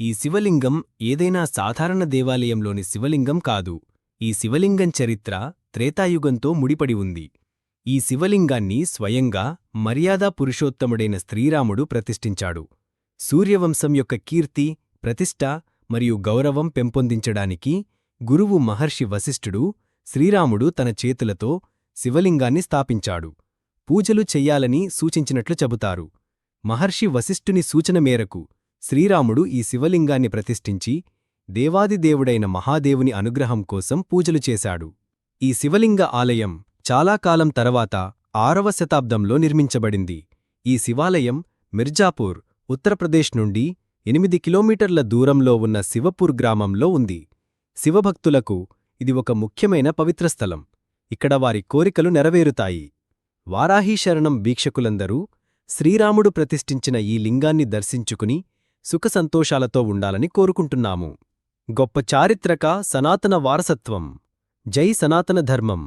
ఈ శివలింగం ఏదైనా సాధారణ దేవాలయంలోని శివలింగం కాదు. ఈ శివలింగం చరిత్ర త్రేతాయుగంతో ముడిపడి ఉంది. ఈ శివలింగాన్ని స్వయంగా మర్యాదా పురుషోత్తముడైన శ్రీరాముడు ప్రతిష్ఠించాడు. సూర్యవంశం యొక్క కీర్తి ప్రతిష్ఠ మరియు గౌరవం పెంపొందించడానికి గురువు మహర్షి వశిష్ఠుడు శ్రీరాముడు తన చేతులతో శివలింగాన్ని స్థాపించాడు. పూజలు చెయ్యాలని సూచించినట్లు చెబుతారు. మహర్షి వశిష్ఠుని సూచన మేరకు శ్రీరాముడు ఈ శివలింగాన్ని ప్రతిష్ఠించి దేవాదిదేవుడైన మహాదేవుని అనుగ్రహం కోసం పూజలు చేశాడు. ఈ శివలింగ ఆలయం చాలా కాలం తర్వాత ఆరవ శతాబ్దంలో నిర్మించబడింది. ఈ శివాలయం మిర్జాపూర్ ఉత్తరప్రదేశ్ నుండి ఎనిమిది కిలోమీటర్ల దూరంలో ఉన్న శివపూర్ గ్రామంలో ఉంది. శివభక్తులకు ఇది ఒక ముఖ్యమైన పవిత్ర స్థలం. ఇక్కడ వారి కోరికలు నెరవేరుతాయి. వారాహీశరణం వీక్షకులందరూ శ్రీరాముడు ప్రతిష్ఠించిన ఈ లింగాన్ని దర్శించుకుని సుఖసంతోషాలతో ఉండాలని కోరుకుంటున్నాము. గొప్ప చారిత్రక సనాతన వారసత్వం. జై సనాతన ధర్మం.